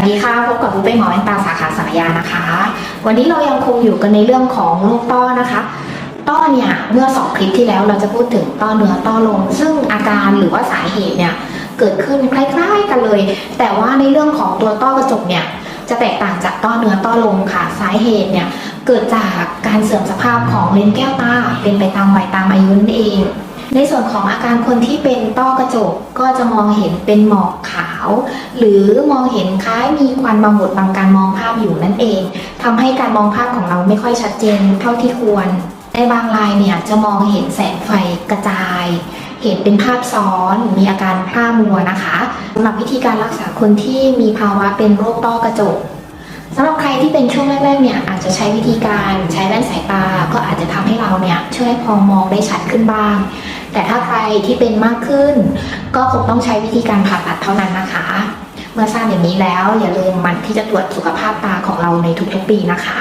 สวัสดีค่ะพบกับผู้เป็นหมอแว่นตาสาขาศัลยานะคะ วันนี้เรายังคงอยู่กันในเรื่องของโรคต้อนะคะ ต้อเนี่ยเมื่อสองคลิปที่แล้วเราจะพูดถึงต้อเนื้อต้อลมซึ่งอาการหรือว่าสาเหตุเนี่ยเกิดขึ้นคล้ายๆกันเลย แต่ว่าในเรื่องของตัวต้อกระจกเนี่ยจะแตกต่างจากต้อเนื้อต้อลมค่ะสาเหตุเนี่ยเกิดจากการเสื่อมสภาพของเลนส์แก้วตาเป็นไปตามวัยตามอายุนั่นเอง ในส่วนของอาการคนที่เป็นต้อกระจกก็จะมองเห็นเป็นหมอกขาว หรือมองเห็นคล้ายมีควันบางบดบางการมองภาพอยู่นั่นเองทำให้การมองภาพของเราไม่ค่อยชัดเจนเท่าที่ควร ในบางรายเนี่ยจะมองเห็นแสงไฟกระจาย เห็นเป็นภาพซ้อนมีอาการพร่ามัวนะคะสำหรับวิธีการรักษาคนที่มีภาวะเป็นโรคต้อกระจกสำหรับใครที่เป็นช่วงแรกๆเนี่ยอาจจะใช้วิธีการใช้แว่นสายตา ก็อาจจะทำให้เราเนี่ยช่วยพอมองได้ชัดขึ้นบ้าง แต่ถ้าใครที่เป็นมากขึ้น ก็คงต้องใช้วิธีการผ่าตัดเท่านั้นนะคะ เมื่อทราบอย่างนี้แล้วอย่าลืมมันที่จะตรวจสุขภาพตาของเราในทุกๆปีนะคะ